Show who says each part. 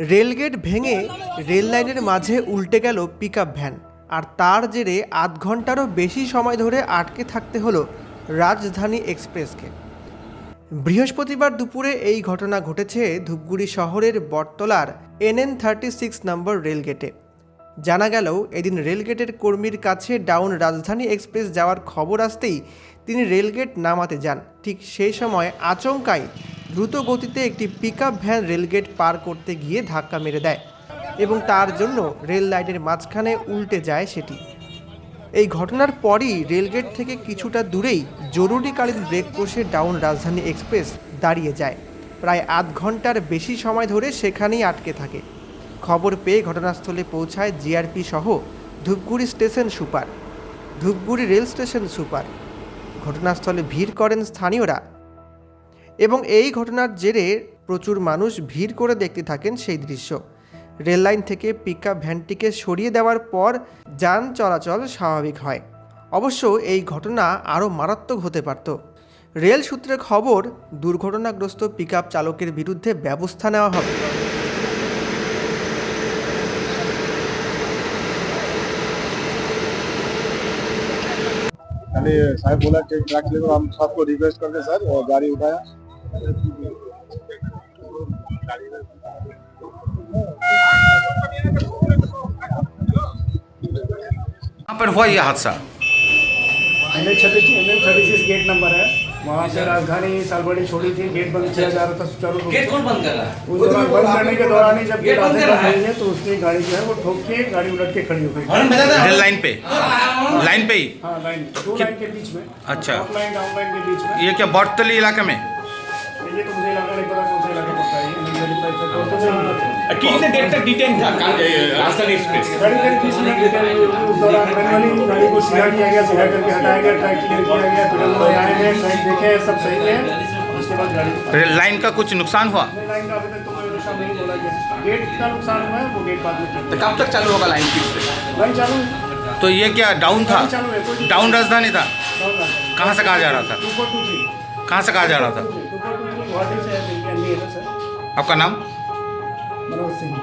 Speaker 1: Rail gate ভেঙে rail লাইনের মাঝে উল্টে গেল পিকআপ ভ্যান আর তার জেরে আধ ঘন্টারও বেশি সময় ধরে আটকে থাকতে হলো রাজধানী এক্সপ্রেসকে। বৃহস্পতিবার দুপুরে এই ঘটনা ঘটেছে ধূপগুড়ি শহরের বটতলার এনএন থার্টি সিক্স নম্বর রেলগেটে। জানা গেল, এদিন রেলগেটের কর্মীর কাছে ডাউন রাজধানী এক্সপ্রেস যাওয়ার খবর আসতেই তিনি রেলগেট নামাতে যান। ঠিক সেই সময় আচমকাই দ্রুত গতিতে একটি পিকআপ ভ্যান রেলগেট পার করতে গিয়ে ধাক্কা মেরে দেয় এবং তার জন্য রেল লাইনের মাঝখানে উল্টে যায় সেটি। এই ঘটনার পরই রেলগেট থেকে কিছুটা দূরেই জরুরিকালীন ব্রেক কষে ডাউন রাজধানী এক্সপ্রেস দাঁড়িয়ে যায়। প্রায় আধ ঘণ্টার বেশি সময় ধরে সেখানেই আটকে থাকে। খবর পেয়ে ঘটনাস্থলে পৌঁছায় জিআরপি সহ Dhupguri station super. Dhupguri rail station super. ঘটনাস্থলে ভিড় করেন স্থানীয়রা। এবং এই ঘটনার জেরে প্রচুর মানুষ ভিড় করে দেখতে থাকেন সেই দৃশ্য রেল লাইন থেকে পিকআপ ভ্যানটিকে সরিয়ে দেওয়ার পর যান চলাচল স্বাভাবিক হয় অবশ্য এই ঘটনা আরও মারাত্মক হতে পারত রেল সূত্রে খবর দুর্ঘটনাগ্রস্ত পিকআপ চালকের বিরুদ্ধে ব্যবস্থা নেওয়া হবে
Speaker 2: खाली साहब बोला कि ट्रक लेकर हम सबको रिक्वेस्ट करके सर और गाड़ी उठाया
Speaker 3: कहाँ पर हुआ ये हादसा?
Speaker 4: एन एच छत्तीस N H six gate number है। वहाँ से राजधानी सालबड़ी छोड़ी थी गेट बंद किया जा रहा था सुचारू रूप
Speaker 5: गेट कौन बंद कर रहा है?
Speaker 4: उस दौरान बंद करने के दौरान ही जब
Speaker 5: गेट बंद
Speaker 4: आधे
Speaker 5: कर रहा है।
Speaker 4: तो उसकी गाड़ी जो है वो ठोक के गाड़ी उलट के खड़ी हो गई।
Speaker 3: रेल लाइन पे? लाइन पे ही?
Speaker 4: हाँ लाइन। दो लाइन के बीच में।
Speaker 3: अच्छा।
Speaker 4: लाइन डाउन लाइन के बीच में।
Speaker 3: ये क्या बौटतली इलाके में?
Speaker 4: ये तो मुझे इलाका नहीं पता कौन सा इलाका पड़ता है ये नहीं वेरीफाई कर तो तो नहीं
Speaker 5: कितने देर तक डिटेन था राजधानी एक्सप्रेस
Speaker 4: गाड़ी करीब बीस मिनट हुई उस दौरान मैनुअली गाड़ी को सीधा किया गया सीधा करके हटाया गया ट्रैक क्लियर किया गया फिर हम लोग आए हैं ट्रैक देखे सब सही है उसके बाद गाड़ी
Speaker 3: रेल लाइन का कुछ नुकसान हुआ
Speaker 4: लाइन का अभी तक तो मेरे सामने नहीं बोला गया गेट का नुकसान हुआ है वो गेट बाद में
Speaker 5: तो कब तक चालू होगा लाइन की
Speaker 4: लाइन चालू
Speaker 3: तो ये क्या डाउन था
Speaker 4: है कोई
Speaker 3: डाउन राजधानी था कहाँ से कहाँ जा रहा था कहाँ से कहाँ जा रहा था आपका नाम
Speaker 4: मनोज सिंह